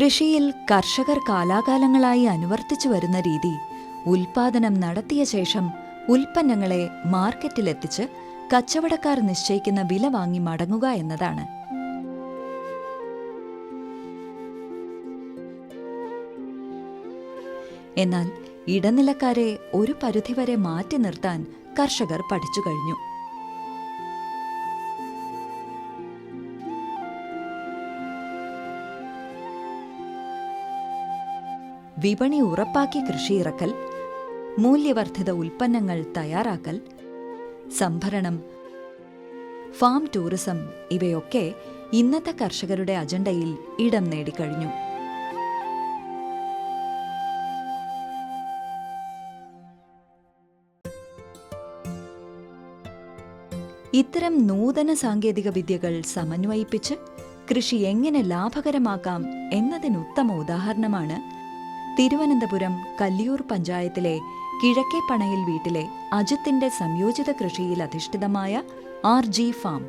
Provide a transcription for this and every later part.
കൃഷിയിൽ കർഷകർ കാലാകാലങ്ങളായി അനുവർത്തിച്ചു വരുന്ന രീതി ഉൽപാദനം നടത്തിയ ശേഷം ഉൽപ്പന്നങ്ങളെ മാർക്കറ്റിലെത്തിച്ച് കച്ചവടക്കാർ നിശ്ചയിക്കുന്ന വില വാങ്ങി മടങ്ങുക എന്നതാണ്. എന്നാൽ ഇടനിലക്കാരെ ഒരു പരിധിവരെ മാറ്റി നിർത്താൻ കർഷകർ പഠിച്ചു കഴിഞ്ഞു. വിപണി ഉറപ്പാക്കി കൃഷിയിറക്കൽ മൂല്യവർദ്ധിത ഉൽപ്പന്നങ്ങൾ തയ്യാറാക്കൽ സംഭരണം ഫാം ടൂറിസം ഇവയൊക്കെ ഇന്നത്തെ കർഷകരുടെ അജണ്ടയിൽ ഇടം നേടിക്കഴിഞ്ഞു. ഇത്തരം നൂതന സാങ്കേതിക വിദ്യകൾ സമന്വയിപ്പിച്ച് കൃഷി എങ്ങനെ ലാഭകരമാക്കാം എന്നതിനുത്തമ ഉദാഹരണമാണ് തിരുവനന്തപുരം കല്ലിയൂർ പഞ്ചായത്തിലെ കിഴക്കേ പണയിൽ വീട്ടിലെ അജിത്തിന്റെ സംയോജിത കൃഷിയിൽ അധിഷ്ഠിതമായ ആർ ജി ഫാം.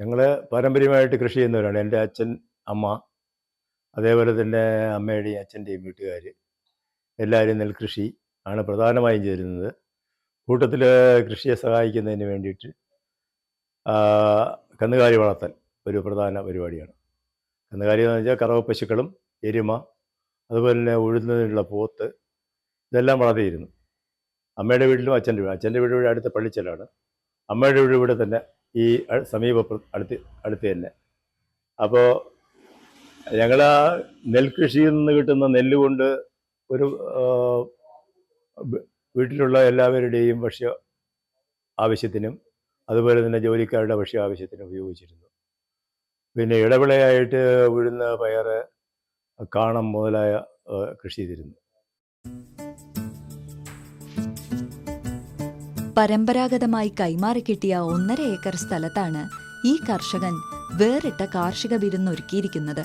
ഞങ്ങൾ പാരമ്പര്യമായിട്ട് കൃഷി ചെയ്യുന്നവരാണ്. എന്റെ അച്ഛൻ അമ്മ അതേപോലെ തന്നെ അമ്മയുടെയും അച്ഛന്റെയും വീട്ടുകാർ എല്ലാവരും നെൽകൃഷി ആണ് പ്രധാനമായും ചേരുന്നത് കൂട്ടത്തിൽ കൃഷിയെ സഹായിക്കുന്നതിന് വേണ്ടിയിട്ട് കന്നുകാലി വളർത്തൽ ഒരു പ്രധാന പരിപാടിയാണ്. കന്നുകാലി എന്ന് വെച്ചാൽ കറവ പശുക്കളും എരുമ അതുപോലെ തന്നെ ഉഴുന്നതിനുള്ള പോത്ത് ഇതെല്ലാം വളർത്തിയിരുന്നു. അമ്മയുടെ വീട്ടിലും അച്ഛന്റെ വീട് അച്ഛന്റെ വീട് അടുത്ത പള്ളിച്ചലാണ് അമ്മയുടെ വീട് ഇവിടെ തന്നെ ഈ സമീപ അടുത്ത് അടുത്ത് തന്നെ. അപ്പോൾ ഞങ്ങൾ ആ നെൽകൃഷിയിൽ നിന്ന് കിട്ടുന്ന നെല്ല് കൊണ്ട് ഒരു വീട്ടിലുള്ള എല്ലാവരുടെയും ഭക്ഷ്യ ആവശ്യത്തിനും അതുപോലെ തന്നെ ജോലിക്കാരുടെ ഭക്ഷ്യ ആവശ്യത്തിനും ഉപയോഗിച്ചിരുന്നു. പിന്നെ ഇടവിളയായിട്ട് ഉഴുന്ന് പയർ കാണം മുതലായ കൃഷി ചെയ്തിരുന്നു. പരമ്പരാഗതമായി കൈമാറി കിട്ടിയ ഒന്നര ഏക്കർ സ്ഥലത്താണ് ഈ കർഷകൻ വേറിട്ട കാർഷിക വിരുന്നൊരുക്കിയിരിക്കുന്നത്.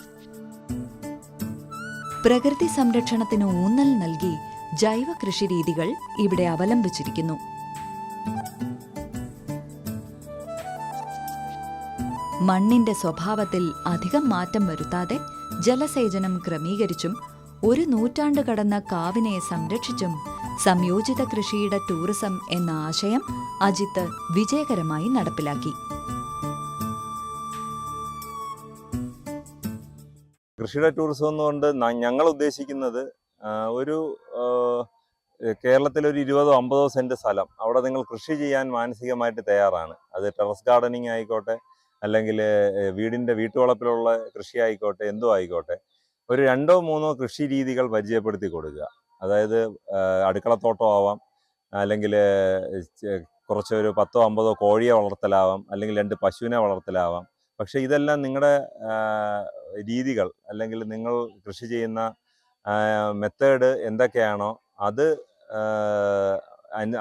പ്രകൃതി സംരക്ഷണത്തിന് ഊന്നൽ നൽകി ജൈവ കൃഷി രീതികൾ ഇവിടെ അവലംബിച്ചിരിക്കുന്നു. മണ്ണിന്റെ സ്വഭാവത്തിൽ അധികം മാറ്റം വരുത്താതെ ജലസേചനം ക്രമീകരിച്ചും ഒരു നൂറ്റാണ്ട് കടന്ന കാവിനെ സംരക്ഷിച്ചും സംയോജിത കൃഷിയുടെ ടൂറിസം എന്ന ആശയം അജിത്ത് വിജയകരമായി നടപ്പിലാക്കി. കൃഷിയുടെ ടൂറിസം എന്നുകൊണ്ട് ഞങ്ങൾ ഉദ്ദേശിക്കുന്നത് ഒരു കേരളത്തിലൊരു കേരളത്തിലെ ഒരു ഇരുപതോ അമ്പതോ സെന്റ് സ്ഥലം. അവിടെ നിങ്ങൾ കൃഷി ചെയ്യാൻ മാനസികമായിട്ട് തയ്യാറാണ്. അത് ടെറസ് ഗാർഡനിങ് ആയിക്കോട്ടെ അല്ലെങ്കിൽ വീടിന്റെ വീട്ടുവളപ്പിലുള്ള കൃഷി ആയിക്കോട്ടെ എന്തോ ആയിക്കോട്ടെ ഒരു രണ്ടോ മൂന്നോ കൃഷി രീതികൾ പരിചയപ്പെടുത്തി കൊടുക്കുക. അതായത് അടുക്കളത്തോട്ടം ആവാം അല്ലെങ്കിൽ കുറച്ചൊരു പത്തോ അമ്പതോ കോഴിയെ വളർത്തലാവാം അല്ലെങ്കിൽ രണ്ട് പശുവിനെ വളർത്തലാവാം. പക്ഷേ ഇതെല്ലാം നിങ്ങളുടെ രീതികൾ അല്ലെങ്കിൽ നിങ്ങൾ കൃഷി ചെയ്യുന്ന മെത്തേഡ് എന്തൊക്കെയാണോ അത്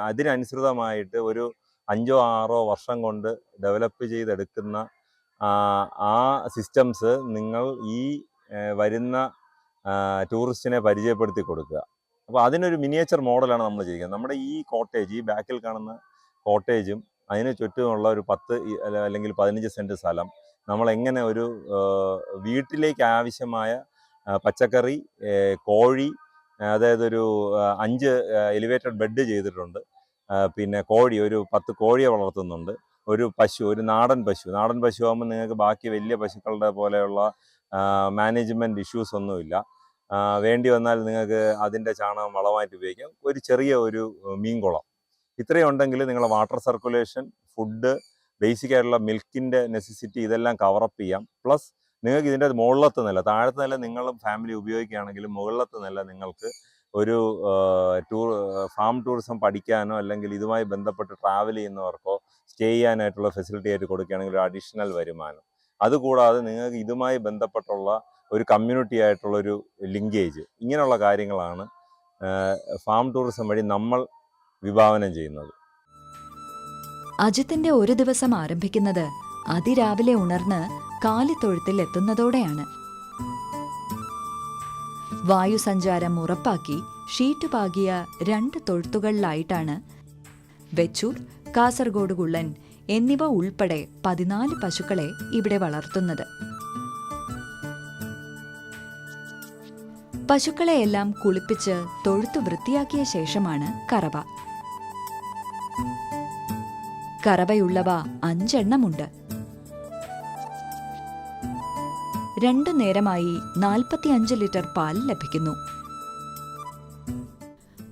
അതിനനുസൃതമായിട്ട് ഒരു അഞ്ചോ ആറോ വർഷം കൊണ്ട് ഡെവലപ്പ് ചെയ്തെടുക്കുന്ന ആ, സിസ്റ്റംസ് നിങ്ങൾ ഈ വരുന്ന ടൂറിസ്റ്റിനെ പരിചയപ്പെടുത്തി കൊടുക്കുക. അപ്പോൾ അതിനൊരു മിനിയേച്ചർ മോഡലാണ് നമ്മൾ ചെയ്യുന്നത്. നമ്മുടെ ഈ കോട്ടേജ് ഈ ബാക്കിൽ കാണുന്ന കോട്ടേജും അതിന് ചുറ്റുമുള്ള ഒരു പത്ത് അല്ലെങ്കിൽ പതിനഞ്ച് സെന്റ് സ്ഥലം. നമ്മൾ എങ്ങനെ ഒരു വീട്ടിലേക്ക് ആവശ്യമായ പച്ചക്കറി കോഴി അതായത് ഒരു അഞ്ച് എലിവേറ്റഡ് ബെഡ് ചെയ്തിട്ടുണ്ട്. പിന്നെ കോഴി ഒരു പത്ത് കോഴിയെ വളർത്തുന്നുണ്ട്. ഒരു പശു ഒരു നാടൻ പശു. നാടൻ പശു ആകുമ്പോൾ നിങ്ങൾക്ക് ബാക്കി വലിയ പശുക്കളുടെ പോലെയുള്ള മാനേജ്മെന്റ് ഇഷ്യൂസ് ഒന്നുമില്ല. വേണ്ടി വന്നാൽ നിങ്ങൾക്ക് അതിന്റെ ചാണകം വളമായിട്ട് ഉപയോഗിക്കാം. ഒരു ചെറിയ ഒരു മീൻകുളം. ഇത്രയും ഉണ്ടെങ്കിൽ നിങ്ങളെ വാട്ടർ സർക്കുലേഷൻ ഫുഡ് ബേസിക് ആയിട്ടുള്ള മിൽക്കിന്റെ നെസസിറ്റി ഇതെല്ലാം കവറപ്പ് ചെയ്യാം. പ്ലസ് നിങ്ങൾക്ക് ഇതിന്റെ മുകളിലത്തെ നില താഴത്തെ നില നിങ്ങളും ഫാമിലി ഉപയോഗിക്കുകയാണെങ്കിൽ മുകളിലത്തെ നില നിങ്ങൾക്ക് ഒരു ടൂർ ഫാം ടൂറിസം പഠിക്കാനോ അല്ലെങ്കിൽ ഇതുമായി ബന്ധപ്പെട്ട് ട്രാവൽ ചെയ്യുന്നവർക്കോ സ്റ്റേ ചെയ്യാനായിട്ടുള്ള ഫെസിലിറ്റി ആയിട്ട് കൊടുക്കുകയാണെങ്കിൽ ഒരു അഡീഷണൽ വരുമാനം. അതുകൂടാതെ നിങ്ങൾക്ക് ഇതുമായി ബന്ധപ്പെട്ടുള്ള ഒരു കമ്മ്യൂണിറ്റി ആയിട്ടുള്ളൊരു ലിങ്കേജ് ഇങ്ങനെയുള്ള കാര്യങ്ങളാണ് ഫാം ടൂറിസം വഴി നമ്മൾ വിഭാവനം ചെയ്യുന്നത്. അജിത്തിന്റെ ഒരു ദിവസം ആരംഭിക്കുന്നത് അതിരാവിലെ ഉണർന്ന് കാലിത്തൊഴുത്തിൽ എത്തുന്നതോടെയാണ്. വായുസഞ്ചാരം ഉറപ്പാക്കി ഷീറ്റ് പാകിയ രണ്ട് തൊഴുത്തുകളിലായിട്ടാണ് വെച്ചൂർ കാസർഗോഡ് ഗുള്ളൻ എന്നിവ ഉൾപ്പെടെ പതിനാല് പശുക്കളെ ഇവിടെ വളർത്തുന്നത്. പശുക്കളെയെല്ലാം കുളിപ്പിച്ച് തൊഴുത്തു വൃത്തിയാക്കിയ ശേഷമാണ് കറവ. കറവയുള്ളവ അഞ്ചെണ്ണമുണ്ട്. രണ്ടു നേരമായി നാൽപ്പത്തിയഞ്ച് ലിറ്റർ പാൽ ലഭിക്കുന്നു.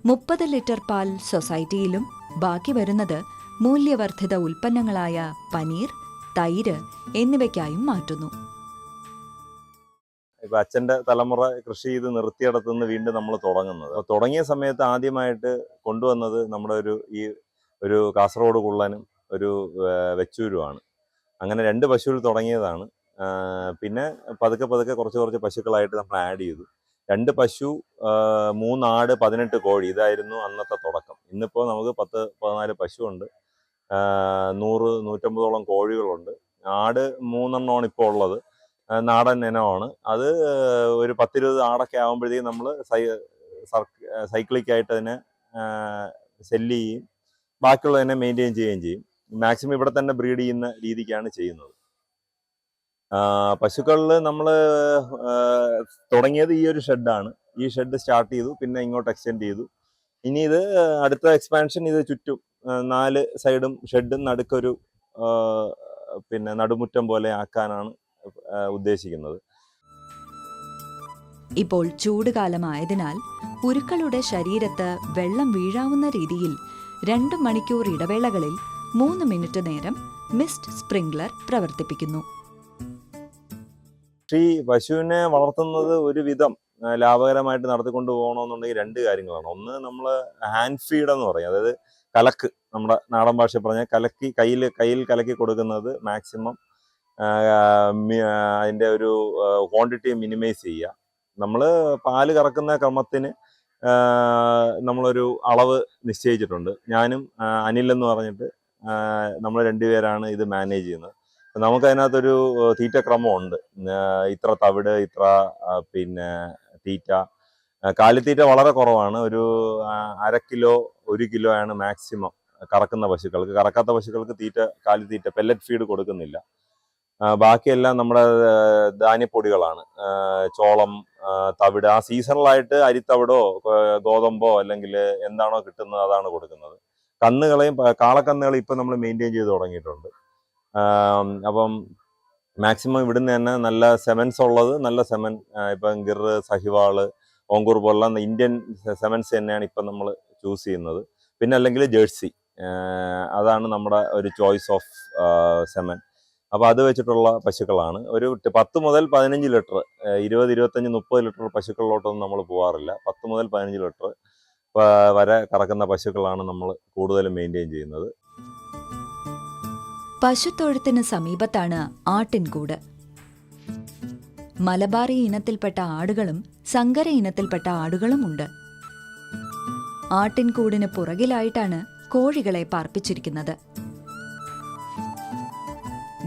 മുപ്പത് ലിറ്റർ പാൽ സൊസൈറ്റിയിലും ബാക്കി വരുന്നത് മൂല്യവർദ്ധിത ഉൽപ്പന്നങ്ങളായ പനീർ തൈര് എന്നിവയ്ക്കായും മാറ്റുന്നു. ഇപ്പൊ അച്ഛന്റെ തലമുറ കൃഷി ചെയ്ത് നിർത്തിയിടത്തുനിന്ന് വീണ്ടും നമ്മൾ തുടങ്ങുന്നത്. തുടങ്ങിയ സമയത്ത് ആദ്യമായിട്ട് കൊണ്ടുവന്നത് നമ്മുടെ ഒരു ഈ ഒരു കാസർഗോഡ് കുള്ളനും ഒരു വെച്ചൂരുമാണ് അങ്ങനെ രണ്ട് പശുവിൽ തുടങ്ങിയതാണ്. പിന്നെ പതുക്കെ പതുക്കെ കുറച്ച് കുറച്ച് പശുക്കളായിട്ട് നമ്മൾ ആഡ് ചെയ്തു. രണ്ട് പശു മൂന്നാട് പതിനെട്ട് കോഴി. ഇതായിരുന്നു അന്നത്തെ തുടക്കം. ഇന്നിപ്പോൾ നമുക്ക് പത്ത് പതിനാല് പശുവുണ്ട്. നൂറ് നൂറ്റമ്പതോളം കോഴികളുണ്ട്. ആട് മൂന്നെണ്ണമാണ് ഇപ്പോൾ ഉള്ളത്. നാടൻ ഇനമാണ്. അത് ഒരു പത്തിരുപത് ആടൊക്കെ ആകുമ്പോഴത്തേക്കും നമ്മൾ സൈ സൈക്ലിക്കായിട്ട് അതിനെ സെല്ല് ചെയ്യും. ബാക്കിയുള്ളതിനെ മെയിന്റെയിൻ ചെയ്യുകയും ചെയ്യും. മാക്സിമം ഇവിടെ തന്നെ ബ്രീഡ് ചെയ്യുന്ന രീതിക്കാണ് ചെയ്യുന്നത്. പശുക്കളിൽ നമ്മൾ തുടങ്ങിയത് ഈ ഒരു ഷെഡാണ്. ഈ ഷെഡ് സ്റ്റാർട്ട് ചെയ്തു പിന്നെ ഇങ്ങോട്ട് എക്സ്റ്റെൻഡ് ചെയ്തു. ഇനി ഇത് അടുത്ത എക്സ്പാൻഷൻ ഇത് ചുറ്റും നാല് സൈഡും ഷെഡും നടുക്കൊരു പിന്നെ നടുമുറ്റം പോലെ ആക്കാനാണ് ഉദ്ദേശിക്കുന്നത്. ഇപ്പോൾ ചൂടുകാലമായതിനാൽ ഉരുക്കളുടെ ശരീരത്ത് വെള്ളം വീഴാവുന്ന രീതിയിൽ രണ്ട് മണിക്കൂർ ഇടവേളകളിൽ മൂന്ന് മിനിറ്റ് നേരം മിസ്റ്റ് സ്പ്രിംഗ്ലർ പ്രവർത്തിപ്പിക്കുന്നു. കൃഷി പശുവിനെ വളർത്തുന്നത് ഒരുവിധം വിധം ലാഭകരമായിട്ട് നടത്തിക്കൊണ്ട് പോകണമെന്നുണ്ടെങ്കിൽ രണ്ട് കാര്യങ്ങളാണ്. ഒന്ന് നമ്മൾ ഹാൻഡ് ഫീഡ് എന്ന് പറയും. അതായത് കലക്ക് നമ്മുടെ നാടൻ ഭാഷ പറഞ്ഞാൽ കലക്കി കയ്യിൽ കയ്യിൽ കലക്കി കൊടുക്കുന്നത് മാക്സിമം അതിന്റെ ഒരു ക്വാണ്ടിറ്റി മിനിമൈസ് ചെയ്യുക. നമ്മൾ പാൽ കറക്കുന്ന ക്രമത്തിന് നമ്മളൊരു അളവ് നിശ്ചയിച്ചിട്ടുണ്ട്. ഞാനും അനിൽ എന്ന് പറഞ്ഞിട്ട് നമ്മൾ രണ്ടുപേരാണ് ഇത് മാനേജ് ചെയ്യുന്നത്. നമുക്ക് അതിനകത്തൊരു തീറ്റ ക്രമമുണ്ട്. ഇത്ര തവിട് ഇത്ര പിന്നെ തീറ്റ. കാലിത്തീറ്റ വളരെ കുറവാണ്. ഒരു അര കിലോ ഒരു കിലോ ആണ് മാക്സിമം കറക്കുന്ന പശുക്കൾക്ക്. കറക്കാത്ത പശുക്കൾക്ക് തീറ്റ കാലിത്തീറ്റ പെല്ലറ്റ് ഫീഡ് കൊടുക്കുന്നില്ല. ബാക്കിയെല്ലാം നമ്മുടെ ധാന്യപ്പൊടികളാണ്. ചോളം തവിട് ആ സീസണലായിട്ട് അരിത്തവിടോ ഗോതമ്പോ അല്ലെങ്കിൽ എന്താണോ കിട്ടുന്നത് അതാണ് കൊടുക്കുന്നത്. കന്നുകളെയും കാളക്കന്നുകളെയും കാളക്കന്നുകളെ ഇപ്പം നമ്മൾ മെയിന്റെയിൻ ചെയ്ത് തുടങ്ങിയിട്ടുണ്ട്. അപ്പം മാക്സിമം ഇവിടുന്ന് തന്നെ നല്ല സെമൻസ് ഉള്ളത് നല്ല സെമൻ ഇപ്പം ഗിർ സഹിവാൾ ഓങ്കൂർ പോലുള്ള ഇന്ത്യൻ സെമൻസ് തന്നെയാണ് ഇപ്പം നമ്മൾ ചൂസ് ചെയ്യുന്നത്. പിന്നെ അല്ലെങ്കിൽ ജേഴ്സി അതാണ് നമ്മുടെ ഒരു ചോയ്സ് ഓഫ് സെമൻ അപ്പോൾ അത് വെച്ചിട്ടുള്ള പശുക്കളാണ്. ഒരു പത്ത് മുതൽ പതിനഞ്ച് ലിറ്റർ ഇരുപത് ഇരുപത്തഞ്ച് മുപ്പത് ലിറ്റർ പശുക്കളിലോട്ടൊന്നും നമ്മൾ പോകാറില്ല പത്ത് മുതൽ പതിനഞ്ച് ലിറ്റർ വരെ കറക്കുന്ന പശുക്കളാണ് നമ്മൾ കൂടുതലും മെയിന്റെയിൻ ചെയ്യുന്നത്. പശുത്തൊഴുത്തിന് സമീപത്താണ് ആട്ടിൻകൂട്. മലബാറി ഇനത്തിൽപ്പെട്ട ആടുകളും സങ്കര ഇനത്തിൽപ്പെട്ട ആടുകളുമുണ്ട്. ആട്ടിൻകൂടിന് പുറകിലായിട്ടാണ് കോഴികളെ പാർപ്പിച്ചിരിക്കുന്നത്.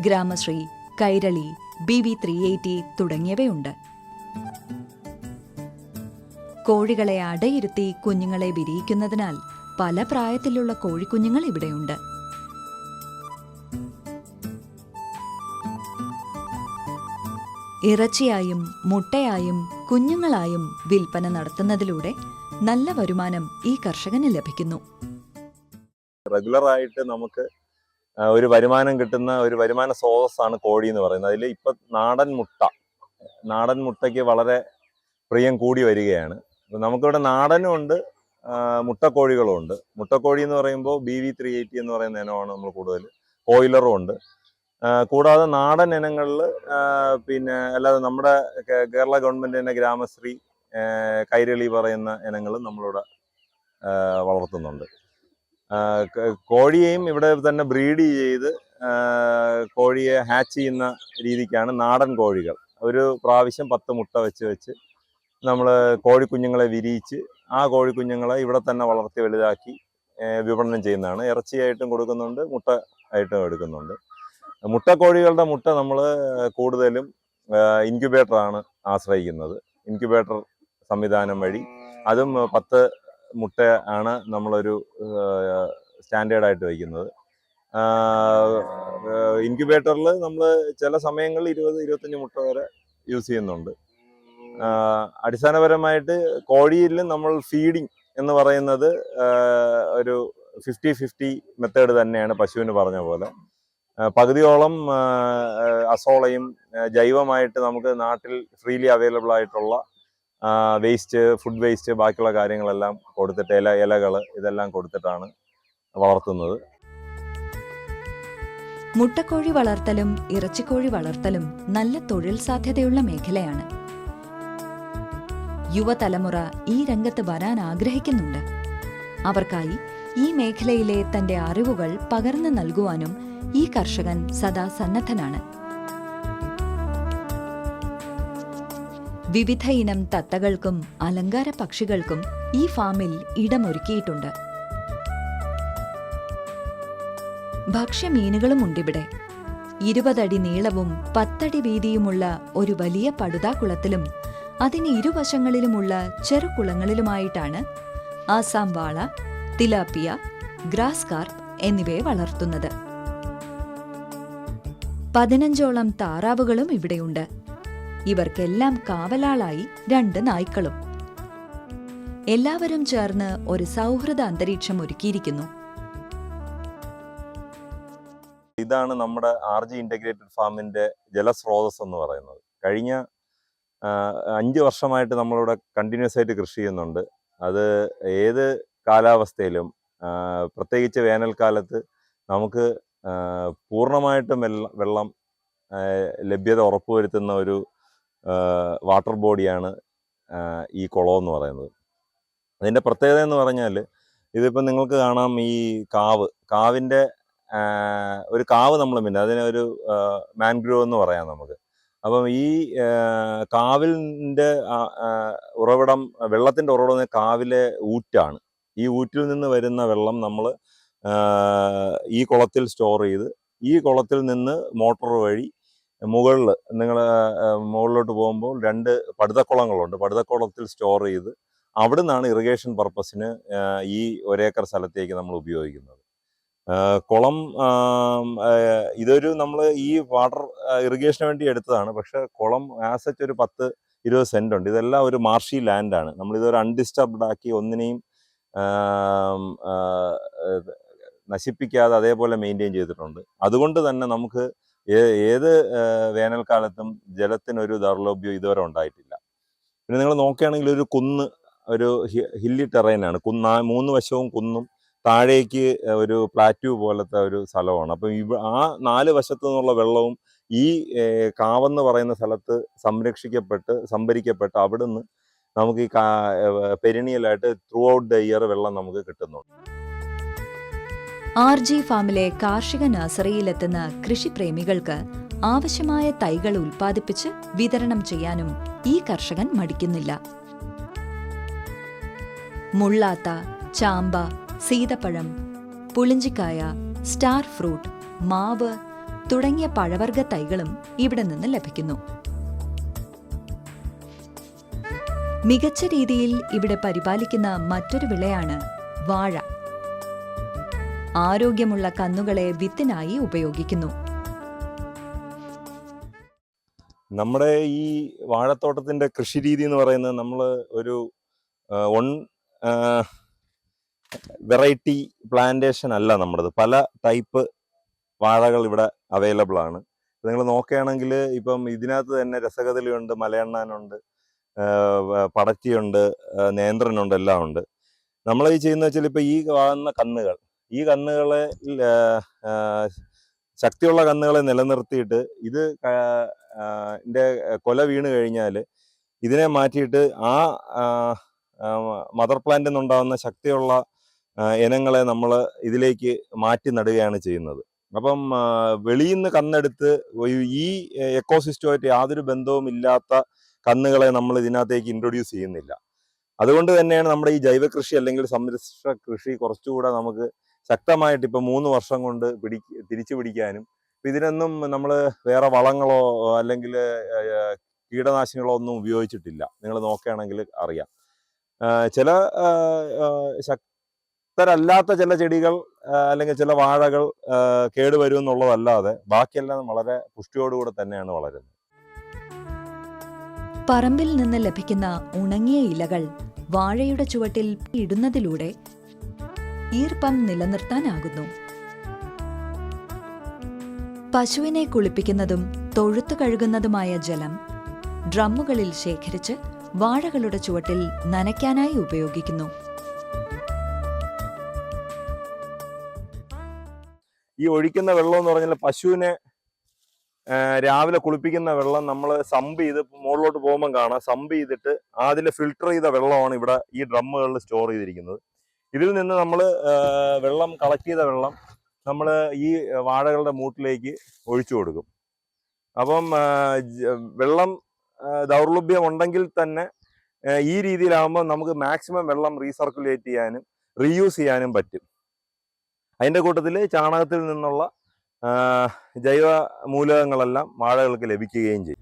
Gramasree Kairali B V three eighty തുടങ്ങിയവയുണ്ട്. കോഴികളെ അടയിരുത്തി കുഞ്ഞുങ്ങളെ വിരിയിക്കുന്നതിനാൽ പല പ്രായത്തിലുള്ള കോഴിക്കുഞ്ഞുങ്ങൾ ഇവിടെയുണ്ട്. ഇറച്ചിയായും മുട്ടയായും കുഞ്ഞുങ്ങളായും വിൽപ്പന നടത്തുന്നതിലൂടെ നല്ല വരുമാനം ഈ കർഷകന് ലഭിക്കുന്നു. റെഗുലർ ആയിട്ട് നമുക്ക് ഒരു വരുമാനം കിട്ടുന്ന ഒരു വരുമാന സ്രോതസ്സാണ് കോഴി എന്ന് പറയുന്നത്. അതിൽ ഇപ്പൊ നാടൻ മുട്ട നാടൻ മുട്ടയ്ക്ക് വളരെ പ്രിയം കൂടി വരികയാണ്. അപ്പൊ നമുക്കിവിടെ നാടനും ഉണ്ട് മുട്ടക്കോഴികളും ഉണ്ട്. മുട്ടക്കോഴി എന്ന് പറയുമ്പോൾ ബി വി ത്രീ എയ്റ്റി എന്ന് പറയുന്ന ഇനമാണ് നമ്മൾ കൂടുതൽ കോയിലറും ഉണ്ട്. കൂടാതെ നാടൻ ഇനങ്ങളിൽ പിന്നെ അല്ലാതെ നമ്മുടെ കേരള ഗവൺമെന്റിന്റെ ഗ്രാമശ്രീ കൈരളി പറയുന്ന ഇനങ്ങളും നമ്മളിവിടെ വളർത്തുന്നുണ്ട്. കോഴിയെയും ഇവിടെ തന്നെ ബ്രീഡ് ചെയ്ത് കോഴിയെ ഹാച്ച് ചെയ്യുന്ന രീതിക്കാണ് നാടൻ കോഴികൾ. ഒരു പ്രാവശ്യം പത്ത് മുട്ട വെച്ച് വെച്ച് നമ്മൾ കോഴിക്കുഞ്ഞുങ്ങളെ വിരിയിച്ച് ആ കോഴിക്കുഞ്ഞുങ്ങളെ ഇവിടെ തന്നെ വളർത്തി വലുതാക്കി വിപണനം ചെയ്യുന്നതാണ്. ഇറച്ചിയായിട്ടും കൊടുക്കുന്നുണ്ട് മുട്ട ആയിട്ടും എടുക്കുന്നുണ്ട്. മുട്ടക്കോഴികളുടെ മുട്ട നമ്മൾ കൂടുതലും ഇൻക്യുബേറ്ററാണ് ആശ്രയിക്കുന്നത്. ഇൻക്യുബേറ്റർ സംവിധാനം വഴി. അതും പത്ത് മുട്ട ആണ് നമ്മളൊരു സ്റ്റാൻഡേർഡായിട്ട് വയ്ക്കുന്നത്. ഇൻക്യുബേറ്ററിൽ നമ്മൾ ചില സമയങ്ങളിൽ ഇരുപത് ഇരുപത്തഞ്ച് മുട്ട വരെ യൂസ് ചെയ്യുന്നുണ്ട്. അടിസ്ഥാനപരമായിട്ട് കോഴിയിൽ നമ്മൾ ഫീഡിങ് എന്ന് പറയുന്നത് ഒരു ഫിഫ്റ്റി ഫിഫ്റ്റി മെത്തേഡ് തന്നെയാണ് പശുവിന് പറഞ്ഞ പോലെ. പകുതിയോളം അസോളയും ജൈവമായിട്ട് നമുക്ക് നാട്ടിൽ ഫ്രീലി അവൈലബിൾ ആയിട്ടുള്ള വേസ്റ്റ് ഫുഡ് വേസ്റ്റ് ബാക്കിയുള്ള കാര്യങ്ങളെല്ലാം കൊടുത്തിട്ട് ഇല ഇലകൾ ഇതെല്ലാം കൊടുത്തിട്ടാണ് വളർത്തുന്നത്. മുട്ടക്കോഴി വളർത്തലും ഇറച്ചിക്കോഴി വളർത്തലും നല്ല തൊഴിൽ സാധ്യതയുള്ള മേഖലയാണ്. യുവതലമുറ ഈ രംഗത്ത് വരാൻ ആഗ്രഹിക്കുന്നുണ്ട്. അവർക്കായി ഈ മേഖലയിലെ തന്റെ അറിവുകൾ പകർന്നു നൽകുവാനും ഈ കർഷകൻ സദാ സന്നദ്ധനാണ്. വിവിധ ഇനം തത്തകൾക്കും അലങ്കാര പക്ഷികൾക്കും ഈ ഫാമിൽ ഇടമൊരുക്കിയിട്ടുണ്ട്. ഭക്ഷ്യമീനുകളും ഉണ്ടിവിടെ. ഇരുപതടി നീളവും പത്തടി വീതിയുമുള്ള ഒരു വലിയ പടുതാക്കുളത്തിലും അതിന് ഇരുവശങ്ങളിലുമുള്ള ചെറുകുളങ്ങളിലുമായിട്ടാണ് ആസാം വാള തിലാപ്പിയ ഗ്രാസ് കാർപ്പ് എന്നിവയെ വളർത്തുന്നത്. പതിനഞ്ചോളം താറാവുകളും ഇവിടെയുണ്ട്. ഇവർക്കെല്ലാം കാവലാളായി രണ്ട് നായ്ക്കളും. എല്ലാവരും ചേർന്ന് ഒരു സൗഹൃദ അന്തരീക്ഷം ഒരുക്കിയിരിക്കുന്നു. ഇതാണ് നമ്മുടെ ആർ ജി ഇന്റഗ്രേറ്റഡ് ഫാമിന്റെ ജലസ്രോതസ് എന്ന് പറയുന്നത്. കഴിഞ്ഞ അഞ്ച് വർഷമായിട്ട് നമ്മളിവിടെ കണ്ടിന്യൂസ് ആയിട്ട് കൃഷി ചെയ്യുന്നുണ്ട്. അത് ഏത് കാലാവസ്ഥയിലും പ്രത്യേകിച്ച് വേനൽക്കാലത്ത് നമുക്ക് പൂർണമായിട്ടും വെള്ളം ലഭ്യത ഉറപ്പുവരുത്തുന്ന ഒരു വാട്ടർ ബോഡിയാണ് ഈ കുളം എന്ന് പറയുന്നത്. അതിന്റെ പ്രത്യേകത എന്ന് പറഞ്ഞാൽ ഇതിപ്പോൾ നിങ്ങൾക്ക് കാണാം ഈ കാവ്. കാവിന്റെ ഒരു കാവ് നമ്മൾ പിന്നെ അതിനെ ഒരു മാൻഗ്രൂവ് എന്ന് പറയാം നമുക്ക്. അപ്പം ഈ കാവിലിന്റെ ഉറവിടം വെള്ളത്തിന്റെ ഉറവിടം കാവിലെ ഊറ്റാണ്. ഈ ഊറ്റിൽ നിന്ന് വരുന്ന വെള്ളം നമ്മൾ ഈ കുളത്തിൽ സ്റ്റോർ ചെയ്ത് ഈ കുളത്തിൽ നിന്ന് മോട്ടോർ വഴി മുകളിൽ നിങ്ങൾ മുകളിലോട്ട് പോകുമ്പോൾ രണ്ട് പടുതക്കുളങ്ങളുണ്ട്. പടുതക്കുളത്തിൽ സ്റ്റോർ ചെയ്ത് അവിടെ നിന്നാണ് ഇറിഗേഷൻ പർപ്പസിന് ഈ ഒരേക്കർ സ്ഥലത്തേക്ക് നമ്മൾ ഉപയോഗിക്കുന്നത്. കുളം ഇതൊരു നമ്മൾ ഈ വാട്ടർ ഇറിഗേഷന് വേണ്ടി എടുത്തതാണ്. പക്ഷെ കുളം ആസച്ച് ഒരു പത്ത് ഇരുപത് സെന്റ് ഉണ്ട്. ഇതെല്ലാം ഒരു മാർഷി ലാൻഡാണ് നമ്മളിതൊരു അൺഡിസ്റ്റർബ്ഡ് ആക്കി ഒന്നിനെയും നശിപ്പിക്കാതെ അതേപോലെ മെയിന്റെയിൻ ചെയ്തിട്ടുണ്ട്. അതുകൊണ്ട് തന്നെ നമുക്ക് ഏത് വേനൽക്കാലത്തും ജലത്തിനൊരു ദൗർലഭ്യം ഇതുവരെ ഉണ്ടായിട്ടില്ല. പിന്നെ നിങ്ങൾ നോക്കുകയാണെങ്കിൽ ഒരു കുന്ന് ഒരു ഹില്ലി ടെറൈനാണ് കുന്ന് മൂന്ന് വശവും കുന്നും താഴേക്ക് ഒരു പ്ലാറ്റ്യൂ പോലത്തെ ഒരു സ്ഥലമാണ്. അപ്പം ഇവ ആ നാല് വശത്തു നിന്നുള്ള വെള്ളവും ഈ കാവെന്ന് പറയുന്ന സ്ഥലത്ത് സംരക്ഷിക്കപ്പെട്ട് സംഭരിക്കപ്പെട്ട് അവിടുന്ന് നമുക്ക് ഈ പെരിണിയലായിട്ട് ത്രൂ ഔട്ട് ദ ഇയർ വെള്ളം നമുക്ക് കിട്ടുന്നുണ്ട്. ആർ ജി ഫാമിലെ കാർഷിക നഴ്സറിയിലെത്തുന്ന കൃഷിപ്രേമികൾക്ക് ആവശ്യമായ തൈകൾ ഉൽപ്പാദിപ്പിച്ച് വിതരണം ചെയ്യാനും ഈ കർഷകൻ മടിക്കുന്നില്ല. മുള്ളാത്ത ചാമ്പ സീതപ്പഴം പുളിഞ്ചിക്കായ സ്റ്റാർ ഫ്രൂട്ട് മാവ് തുടങ്ങിയ പഴവർഗ തൈകളും ഇവിടെ നിന്ന് ലഭിക്കുന്നു. മികച്ച രീതിയിൽ ഇവിടെ പരിപാലിക്കുന്ന മറ്റൊരു വിളയാണ് വാഴ. ആരോഗ്യമുള്ള കന്നുകളെ വിത്തിനായി ഉപയോഗിക്കുന്നു. നമ്മുടെ ഈ വാഴത്തോട്ടത്തിന്റെ കൃഷി രീതി എന്ന് പറയുന്നത് നമ്മൾ ഒരു വൺ വെറൈറ്റി പ്ലാന്റേഷൻ അല്ല നമ്മുടേത്. പല ടൈപ്പ് വാഴകൾ ഇവിടെ അവൈലബിൾ ആണ്. നിങ്ങൾ നോക്കുകയാണെങ്കിൽ ഇപ്പം ഇതിനകത്ത് തന്നെ രസകദലിയുണ്ട് മലയണ്ണാനുണ്ട് പടറ്റിയുണ്ട് നേന്ത്രനുണ്ട് എല്ലാം ഉണ്ട് നമ്മൾ ഈ ചെയ്യുന്ന വെച്ചാൽ ഇപ്പം ഈ കാണുന്ന കന്നുകൾ ഈ കന്നുകളെ ശക്തിയുള്ള കന്നുകളെ നിലനിർത്തിയിട്ട് ഇത് എന്റെ കൊല വീണ് കഴിഞ്ഞാൽ ഇതിനെ മാറ്റിയിട്ട് ആ മദർ പ്ലാന്റിൽ നിന്നുണ്ടാകുന്ന ശക്തിയുള്ള ഇനങ്ങളെ നമ്മൾ ഇതിലേക്ക് മാറ്റി നടുകയാണ് ചെയ്യുന്നത്. അപ്പം വെളിയിൽ നിന്ന് കന്നെടുത്ത് ഈ- എക്കോസിസ്റ്റമായിട്ട് യാതൊരു ബന്ധവും ഇല്ലാത്ത കന്നുകളെ നമ്മൾ ഇതിനകത്തേക്ക് ഇൻട്രൊഡ്യൂസ് ചെയ്യുന്നില്ല. അതുകൊണ്ട് തന്നെയാണ് നമ്മുടെ ഈ ജൈവ കൃഷി അല്ലെങ്കിൽ സംരക്ഷണ കൃഷി കുറച്ചുകൂടെ നമുക്ക് ശക്തമായിട്ട് ഇപ്പം മൂന്ന് വർഷം കൊണ്ട് പിടി തിരിച്ചു പിടിക്കാനും ഇപ്പം ഇതിനൊന്നും നമ്മൾ വേറെ വളങ്ങളോ അല്ലെങ്കിൽ കീടനാശിനികളോ ഒന്നും ഉപയോഗിച്ചിട്ടില്ല. നിങ്ങൾ നോക്കുകയാണെങ്കിൽ അറിയാം. ചില ശക്തരല്ലാത്ത ചില ചെടികൾ അല്ലെങ്കിൽ ചില വാഴകൾ കേടുവരും എന്നുള്ളതല്ലാതെ ബാക്കിയെല്ലാം വളരെ പുഷ്ടിയോടുകൂടെ തന്നെയാണ് വളരുന്നത്. പറമ്പിൽ നിന്ന് ലഭിക്കുന്ന ഉണങ്ങിയ ഇലകൾ വാഴയുടെ ചുവട്ടിൽ ഇടുന്നതിലൂടെ ഈർപ്പം നിലനിർത്താനാകുന്നു. പശുവിനെ കുളിപ്പിക്കുന്നതും തൊഴുത്തു കഴുകുന്നതുമായ ജലം ഡ്രമ്മുകളിൽ ശേഖരിച്ച് വാഴകളുടെ ചുവട്ടിൽ നനയ്ക്കാനായി ഉപയോഗിക്കുന്നു. ഈ ഒഴിക്കുന്ന വെള്ളം എന്ന് പറഞ്ഞാൽ പശുവിനെ രാവിലെ കുളിപ്പിക്കുന്ന വെള്ളം നമ്മൾ സമ്പ് ചെയ്ത് മുകളിലോട്ട് പോകുമ്പോൾ കാണാം. സമ്പ് ചെയ്തിട്ട് അതിൽ ഫിൽട്ടർ ചെയ്ത വെള്ളമാണ് ഇവിടെ ഈ ഡ്രമ്മുകളിൽ സ്റ്റോർ ചെയ്തിരിക്കുന്നത്. ഇതിൽ നിന്ന് നമ്മൾ വെള്ളം കളക്ട് ചെയ്ത വെള്ളം നമ്മൾ ഈ വാഴകളുടെ മൂട്ടിലേക്ക് ഒഴിച്ചു കൊടുക്കും. അപ്പം വെള്ളം ദൗർലഭ്യം ഉണ്ടെങ്കിൽ തന്നെ ഈ രീതിയിലാകുമ്പോൾ നമുക്ക് മാക്സിമം വെള്ളം റീസർക്കുലേറ്റ് ചെയ്യാനും റീയൂസ് ചെയ്യാനും പറ്റും. അതിന്റെ കൂട്ടത്തിൽ ചാണകത്തിൽ നിന്നുള്ള ജൈവ മൂലകങ്ങളെല്ലാം വാഴകൾക്ക് ലഭിക്കുകയും ചെയ്യും.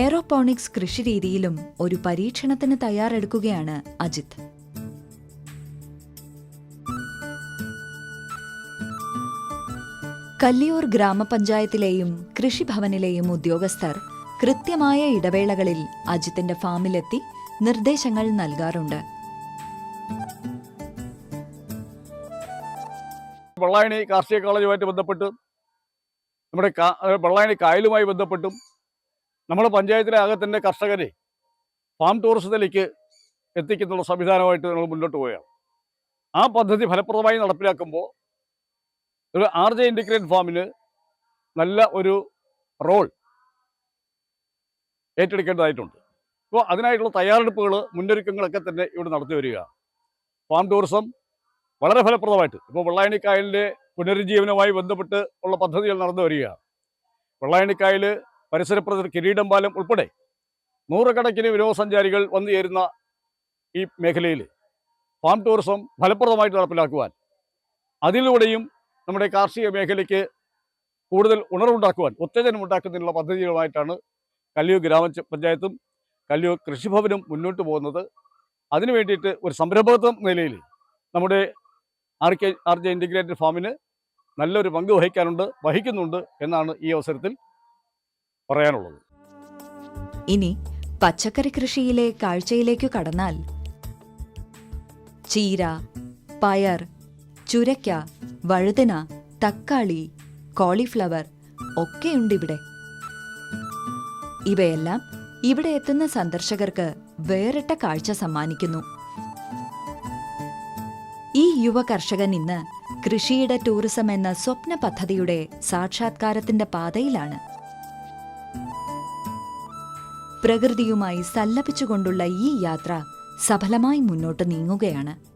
എയറോപോണിക്സ് കൃഷി രീതിയിലും ഒരു പരീക്ഷണത്തിന് തയ്യാറെടുക്കുകയാണ് അജിത്. കല്ലിയൂർ ഗ്രാമപഞ്ചായത്തിലെയും കൃഷിഭവനിലെയും ഉദ്യോഗസ്ഥർ കൃത്യമായ ഇടവേളകളിൽ അജിത്തിന്റെ ഫാമിലെത്തി നിർദ്ദേശങ്ങൾ നൽകാറുണ്ട്. വെള്ളായണി കാർഷിക കോളേജുമായിട്ട് ബന്ധപ്പെട്ട് നമ്മുടെ വെള്ളായണി കായലുമായി ബന്ധപ്പെട്ടും നമ്മുടെ പഞ്ചായത്തിലെ അകത്തിന്റെ കർഷകരെ ഫാം ടൂറിസത്തിലേക്ക് എത്തിക്കുന്നുള്ള സംവിധാനമായിട്ട് നമ്മൾ മുന്നോട്ട് പോവുകയാണ്. ആ പദ്ധതി ഫലപ്രദമായി നടപ്പിലാക്കുമ്പോൾ ഒരു ആർ ജെ ഇന്റിഗ്രേറ്റ് ഫാമിന് നല്ല ഒരു റോൾ ഏറ്റെടുക്കേണ്ടതായിട്ടുണ്ട്. അപ്പോൾ അതിനായിട്ടുള്ള തയ്യാറെടുപ്പുകൾ മുന്നൊരുക്കങ്ങളൊക്കെ തന്നെ ഇവിടെ നടത്തി വരിക. ഫാം ടൂറിസം വളരെ ഫലപ്രദമായിട്ട്. ഇപ്പോൾ വെള്ളായണിക്കായലിന്റെ പുനരുജ്ജീവനവുമായി ബന്ധപ്പെട്ട് ഉള്ള പദ്ധതികൾ നടന്നു വരിക. വെള്ളായണിക്കായൽ പരിസര പ്രദേശ കിരീടം പാലം ഉൾപ്പെടെ നൂറുകണക്കിന് വിനോദസഞ്ചാരികൾ വന്നു ചേരുന്ന ഈ മേഖലയിൽ. Farm tourism ഫലപ്രദമായിട്ട് നടപ്പിലാക്കുവാൻ. അതിലൂടെയും നമ്മുടെ കാർഷിക മേഖലയ്ക്ക് കൂടുതൽ ഉണർവുണ്ടാക്കുവാൻ ഉത്തേജനം ഉണ്ടാക്കുന്നതിനുള്ള പദ്ധതികളുമായിട്ടാണ് കല്ലിയൂർ ഗ്രാമപഞ്ചായത്തും കല്ലിയൂർ കൃഷിഭവനും മുന്നോട്ട് പോകുന്നത്. അതിനു വേണ്ടിയിട്ട് ഒരു സംരംഭകത്വം നിലയിൽ നമ്മുടെ R K R J integrated ഫാമിന് നല്ലൊരു പങ്ക് വഹിക്കാനുണ്ട് വഹിക്കുന്നുണ്ട് എന്നാണ് ഈ അവസരത്തിൽ പറയാനുള്ളത്. ഇനി പച്ചക്കറി കൃഷിയിലെ കാഴ്ചയിലേക്കു കടന്നാൽ ചീര പയർ ചുരയ്ക്ക വഴുതന തക്കാളി കോളിഫ്ലവർ ഒക്കെയുണ്ട് ഇവിടെ ഇവയെല്ലാം ഇവിടെ എത്തുന്ന സന്ദർശകർക്ക് വേറിട്ട കാഴ്ച സമ്മാനിക്കുന്നു. ഈ യുവ കർഷകൻ ഇന്ന് കൃഷിയുടെ ടൂറിസം എന്ന സ്വപ്ന പദ്ധതിയുടെ സാക്ഷാത്കാരത്തിന്റെ പാതയിലാണ്. പ്രകൃതിയുമായി സല്ലപിച്ചുകൊണ്ടുള്ള ഈ യാത്ര സഫലമായി മുന്നോട്ട് നീങ്ങുകയാണ്.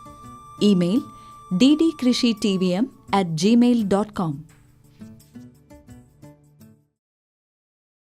Email D D krishi T V M at Gmail dot com